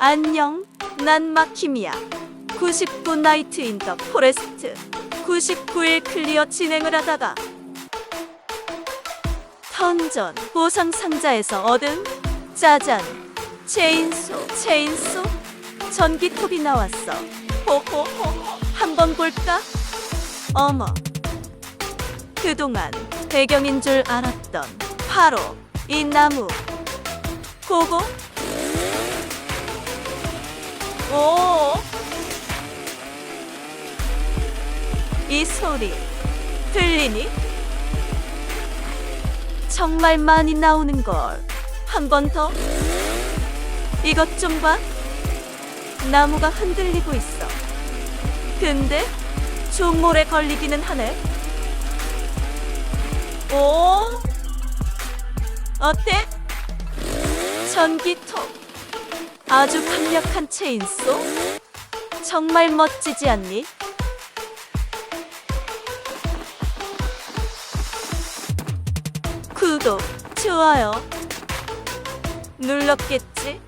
안녕, 난 마킴이야. 99 나이트 인 더 포레스트. 99일 클리어 진행을 하다가 턴전 보상 상자에서 얻은 짜잔 체인소 체인소? 전기톱이 나왔어. 호호호. 한번 볼까? 어머. 그동안 배경인 줄 알았던 바로 이 나무. 고고 이 소리 들리니? 정말 많이 나오는 걸. 한 번 더. 이것 좀 봐. 나무가 흔들리고 있어. 근데 종몰에 걸리기는 하네. 오? 어때? 전기톱. 아주 강력한 체인소? 정말 멋지지 않니? 구독, 좋아요 눌렀겠지?